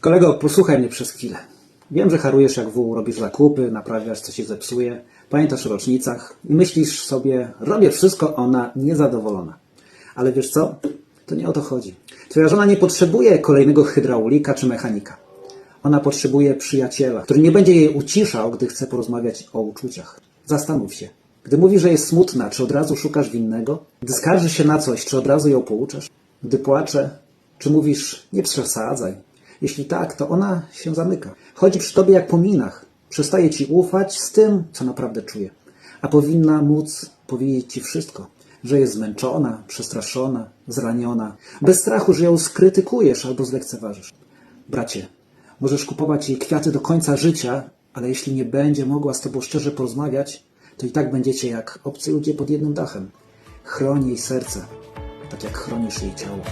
Kolego, posłuchaj mnie przez chwilę. Wiem, że harujesz jak wół, robisz zakupy, naprawiasz, co się zepsuje, pamiętasz o rocznicach i myślisz sobie, robię wszystko, ona niezadowolona. Ale wiesz co? To nie o to chodzi. Twoja żona nie potrzebuje kolejnego hydraulika czy mechanika. Ona potrzebuje przyjaciela, który nie będzie jej uciszał, gdy chce porozmawiać o uczuciach. Zastanów się. Gdy mówi, że jest smutna, czy od razu szukasz winnego? Gdy skarży się na coś, czy od razu ją pouczasz? Gdy płacze, czy mówisz, nie przesadzaj? Jeśli tak, to ona się zamyka. Chodzi przy tobie jak po minach. Przestaje ci ufać z tym, co naprawdę czuje. A powinna móc powiedzieć ci wszystko. Że jest zmęczona, przestraszona, zraniona. Bez strachu, że ją skrytykujesz albo zlekceważysz. Bracie, możesz kupować jej kwiaty do końca życia, ale jeśli nie będzie mogła z tobą szczerze porozmawiać, to i tak będziecie jak obcy ludzie pod jednym dachem. Chroń jej serce, tak jak chronisz jej ciało.